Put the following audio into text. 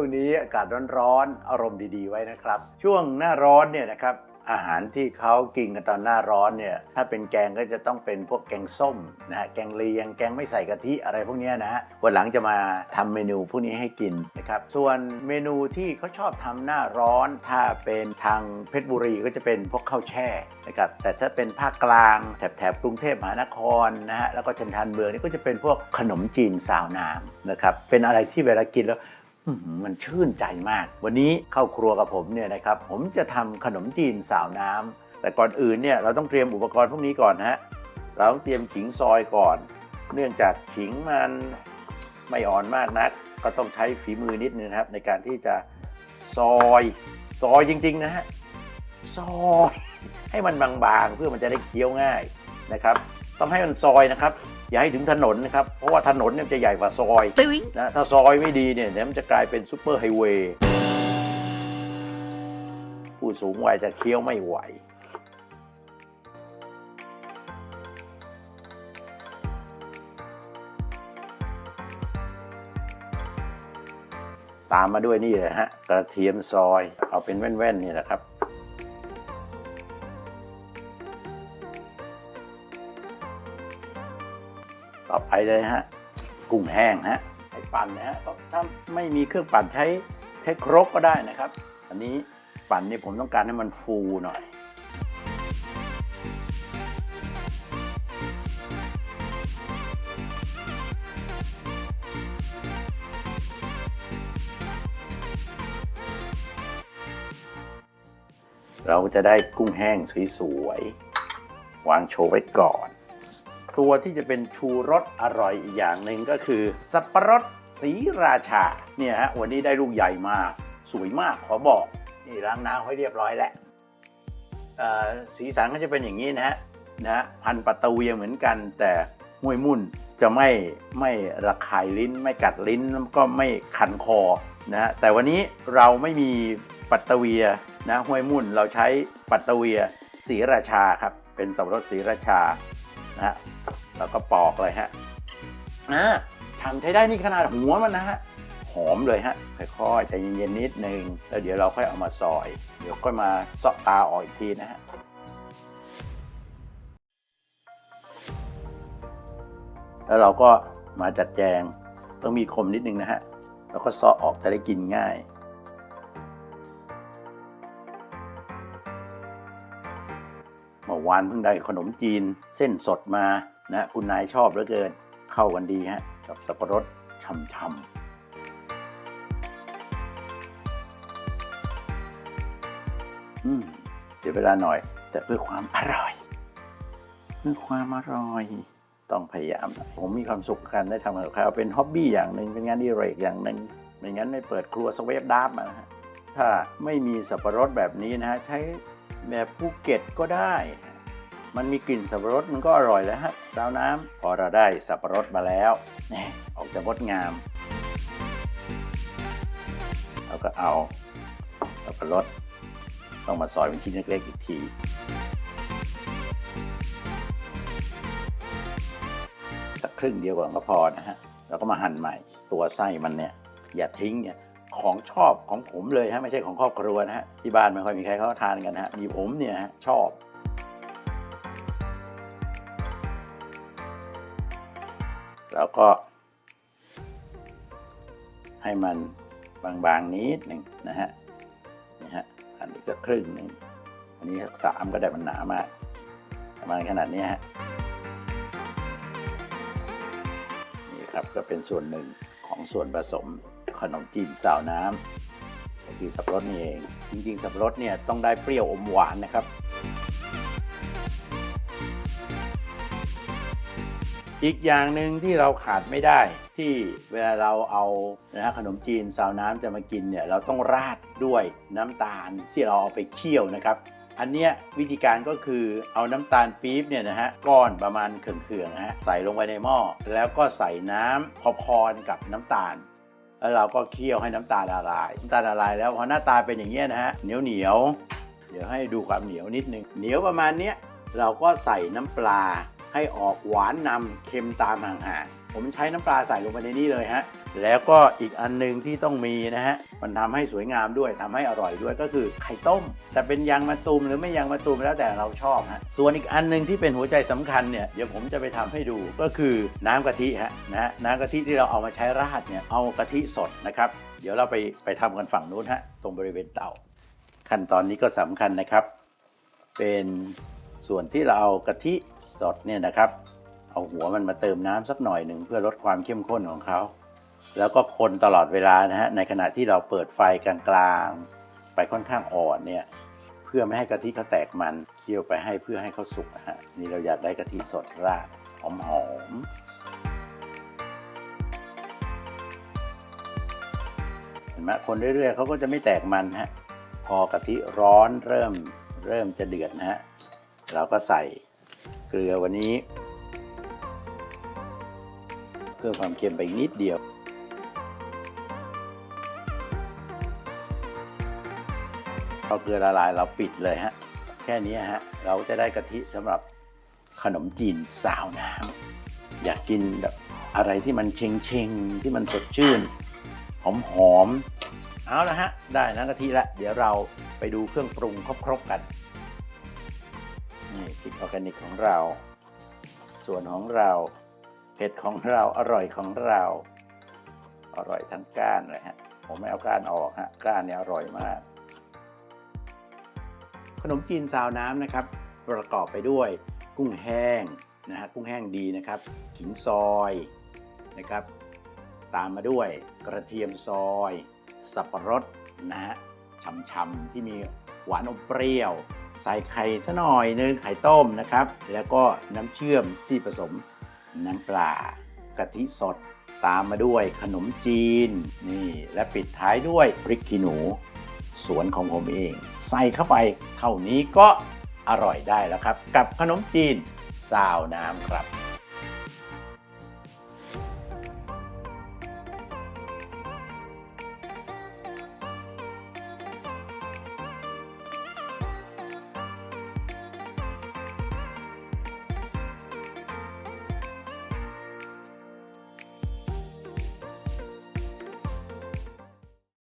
ช่วงนี้อากาศร้อนๆอารมณ์ดีๆไว้นะครับ ช่วงหน้าร้อนเนี่ยนะครับอาหารที่เขากินกันตอนหน้าร้อนเนี่ยถ้าเป็นแกงก็จะต้องเป็นพวกแกงส้มนะฮะแกงเลียงแกงไม่ใส่กะทิอะไรพวกนี้นะฮะวันหลังจะมาทำเมนูพวกนี้ให้กินนะครับส่วนเมนูที่เขาชอบทำหน้าร้อน ถ้าเป็นทางเพชรบุรีก็จะเป็นพวกข้าวแช่นะครับแต่ถ้าเป็นภาคกลางแถบแถบกรุงเทพมหานครนะฮะแล้วก็ชันทานเมืองนี่ก็จะเป็นพวกขนมจีนซาวน้ำนะครับเป็นอะไรที่เวลากินแล้ว มันชื่นใจมาก วันนี้เข้าครัวกับผมเนี่ยนะครับ ผมจะทำขนมจีนสาวน้ำแต่ก่อนอื่นเนี่ยเราต้องเตรียมอุปกรณ์พวกนี้ก่อนนะฮะ เราต้องเตรียมขิงซอยก่อน เนื่องจากขิงมันไม่อ่อนมากนัก ก็ต้องใช้ฝีมือนิดนึงครับ ในการที่จะซอยซอยจริง ๆ นะฮะ ซอย ให้มันบางๆ เพื่อมันจะได้เคี้ยวง่ายนะครับ ต้องให้มันซอยนะครับ อย่าให้ถึงถนนนะครับ เพราะว่าถนนเนี่ยมันจะใหญ่กว่าซอยนะถ้าซอยไม่ดีเนี่ยเดี๋ยวมันจะกลายเป็นซูเปอร์ไฮเวย์ผู้สูงวัยจะเคี้ยวไม่ไหว ตามมาด้วยนี่เลยฮะกระเทียมซอยเอาเป็นแว่นๆนี่แหละครับ ต่อไปเลยฮะ กุ้งแห้งฮะใช้ปั่นนะฮะถ้าไม่มีเครื่องปั่นใช้ใช้ครกก็ได้นะครับ อันนี้ปั่นนี่ผมต้องการให้มันฟูหน่อยเราจะได้กุ้งแห้งสวยๆ วางโชว์ไว้ก่อน ตัวที่จะเป็นชูรสอร่อยอีกอย่างหนึ่งก็คือ สับปะรดสีราชาเนี่ยฮะวันนี้ได้ลูกใหญ่มากสวยมากขอบอกนี่ล้างน้ำไว้เรียบร้อยแล้วสีสันก็จะเป็นอย่างนี้นะฮะนะฮะพันปัตตะเวีเหมือนกัน แต่ห้วยมุ่นจะไม่ไม่ระคายลิ้น ไม่กัดลิ้นก็ไม่คันคอนะฮะแต่วันนี้เราไม่มีปัตตเวียนะห้วยมุ่นเราใช้ปัตตเวียสีราชาครับเป็นสับปะรดสีราชานะฮะ แล้วก็ปอกเลยฮะอ่าฉ่ำใช้ได้นี่ขนาดหัวมันนะฮะหอมเลยฮะค่อยๆใจเย็นๆนิดนึงแล้วเดี๋ยวเราค่อยเอามาซอย เดี๋ยวค่อยมาซาะตาออกอีกทีนะฮะแล้วเราก็มาจัดแจงต้องมีคมนิดนึงนะฮะแล้วก็ซาะออกจะได้กินง่าย มื่อวานเพิ่งได้ขนมจีนเส้นสดมานะคุณนายชอบเหลือเกิน เข้ากันดีฮะกับสับปะรดช่ำๆเสียเวลาหน่อย แต่เพื่อความอร่อย เพื่อความอร่อย ต้องพยายามน่อยผมมีความสุขกับการได้ทำกับข้าวเป็นฮ็อบบี้อย่างหนึ่งเป็นงานดีเรกอย่างหนึ่งไม่งั้นไม่เปิดครัวสเวฟดาร์ฟมานะฮะถ้าไม่มีสับปะรดแบบนี้นะฮะใช้แบบภูเก็ตก็ได้ มันมีกลิ่นสับปะรดมันก็อร่อยแล้วฮะซาวน้ำพอเราได้สับปะรดมาแล้วนี่ออกจะงดงามเราก็เอาสับปะรดต้องมาซอยเป็นชิ้นเล็กๆอีกทีสักครึ่งเดียวก่อนก็พอนะฮะแล้วก็มาหั่นใหม่ตัวไส้มันเนี่ยอย่าทิ้งเนี่ยของชอบของผมเลยฮะไม่ใช่ของครอบครัวนะฮะที่บ้านไม่ค่อยมีใครเขาทานกันฮะมีผมเนี่ยฮะชอบ แล้วก็ ให้มันบางๆนิดหนึ่งนะฮะนี่ฮะอันนี้ก็ครึ่งหนึ่งอันนี้สักสามก็ได้มันหนามากประมาณขนาดนี้ฮะนี่ครับก็เป็นส่วนหนึ่งของส่วนผสมขนมจีนสาวน้ำก็คือสับปะรดนี่เอง จริงๆ สับปะรดเนี่ยต้องได้เปรี้ยวอมหวานนะครับ อีกอย่างหนึ่งที่เราขาดไม่ได้ ที่เวลาเราเอานะฮะขนมจีนซาวน้ำจะมากินเนี่ยเราต้องราดด้วยน้ำตาลที่เราเอาไปเคี่ยวนะครับ อันเนี้ยวิธีการก็คือเอาน้ำตาลปี๊บเนี่ยนะฮะก้อนประมาณเขื่องๆนะฮะใส่ลงไปในหม้อแล้วก็ใส่น้ำพอๆกับน้ำตาลแล้วเราก็เคี่ยวให้น้ำตาลละลายน้ำตาลละลายแล้วพอหน้าตาเป็นอย่างเงี้ยนะฮะเหนียวเหนียวๆเดี๋ยวให้ดูความเหนียวนิดนึงเหนียวประมาณเนี้ยเราก็ใส่น้ำปลา ให้ออกหวานนำเค็มตามห่างๆ ผมใช้น้ำปลาใส่ลงไปในนี้เลยฮะ แล้วก็อีกอันหนึงที่ต้องมีนะฮะ มันทำให้สวยงามด้วยทำให้อร่อยด้วยก็คือไข่ต้มจะเป็นยางมะตูมหรือไม่ยางมะตูมแล้วแต่เราชอบฮะ ส่วนอีกอันหนึงที่เป็นหัวใจสำคัญเนี่ยเดี๋ยวผมจะไปทำให้ดูก็คือน้ำกะทิฮะนะน้ำกะทิที่เราเอามาใช้ราดเนี่ยเอากะทิสดนะครับ เดี๋ยวเราไปไปทำกันฝั่งนู้นฮะตรงบริเวณเตาขั้นตอนนี้ก็สำคัญนะครับ เป็น ส่วนที่เราเอากะทิสดเนี่ยนะครับ เอาหัวมันมาเติมน้ำสักหน่อยหนึ่งเพื่อลดความเข้มข้นของเขา แล้วก็คนตลอดเวลานะฮะในขณะที่เราเปิดไฟกลางๆไปค่อนข้างอ่อนเนี่ยเพื่อไม่ให้กะทิเขาแตกมันเคี่ยวไปให้เพื่อให้เขาสุกนะฮะนี่เราอยากได้กะทิสดราดหอมๆเห็นไหมคนเรื่อยๆเขาก็จะไม่แตกมันฮะพอกะทิร้อนเริ่มเริ่มจะเดือดนะฮะ เราก็ใส่เกลือวันนี้ เพิ่มความเค็มไปนิดเดียวพอเกลือละลายเราปิดเลยฮะ แค่นี้ฮะ เราจะได้กะทิสำหรับขนมจีนสาวน้ำอยากกินแบบอะไรที่มันเชงเชงที่มันสดชื่น หอมหอมเอาละฮะ ได้น้ำกะทิละ เดี๋ยวเราไปดูเครื่องปรุงครบๆกัน นี่พริกออร์แกนิกของเรา ส่วนของเรา เผ็ดของเราอร่อยของเรา อร่อยทั้งก้านเลยฮะ ผมไม่เอาก้านออกฮะ ก้านเนี่ยอร่อยมาก ขนมจีนซาวน้ำนะครับ ประกอบไปด้วยกุ้งแห้งนะฮะ กุ้งแห้งดีนะครับขิงซอยนะครับ ตามมาด้วยกระเทียมซอย สับปะรดนะฮะช่ำๆที่มีหวานอมเปรี้ยว ใส่ไข่ซะหน่อยนึงไข่ต้มนะครับ แล้วก็น้ำเชื่อมที่ผสมน้ำปลากะทิสดตามมาด้วยขนมจีนนี่และปิดท้ายด้วยพริกขี้หนู สวนของผมเอง ใส่เข้าไปเท่านี้ก็อร่อยได้แล้วครับ กับขนมจีนซาวน้ำครับ